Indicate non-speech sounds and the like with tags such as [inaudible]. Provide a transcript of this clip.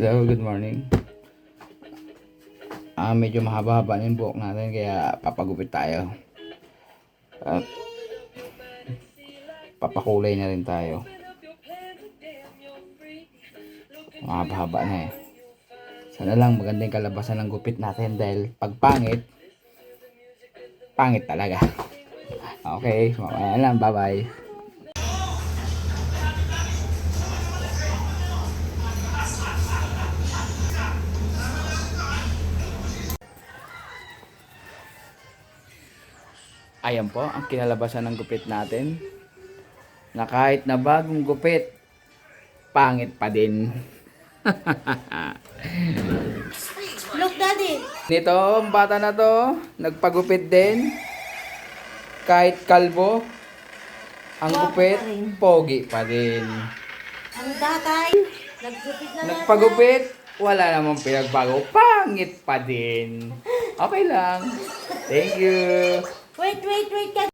Hello, good morning. Ah, medyo mahaba-haba yung buhok natin kaya papagupit tayo. At papakulay na rin tayo. Mahaba-haba na eh. Sana lang maganda yung kalabasan ng gupit natin dahil pag pangit, pangit talaga. Okay, mamaya lang. Bye-bye. Ayan po, ang kinalabasan ng gupit natin. Na kahit na bagong gupit, pangit pa din. [laughs] Look, Daddy. Nito, ang bata na to, nagpagupit din. Kahit kalbo, ang gupit, pa rin. pogi pa din. Ang tatay, naggupit na. Nagpagupit, wala namang pinagbago, pangit pa din. Okay lang. Thank you. Wait, wait, wait ka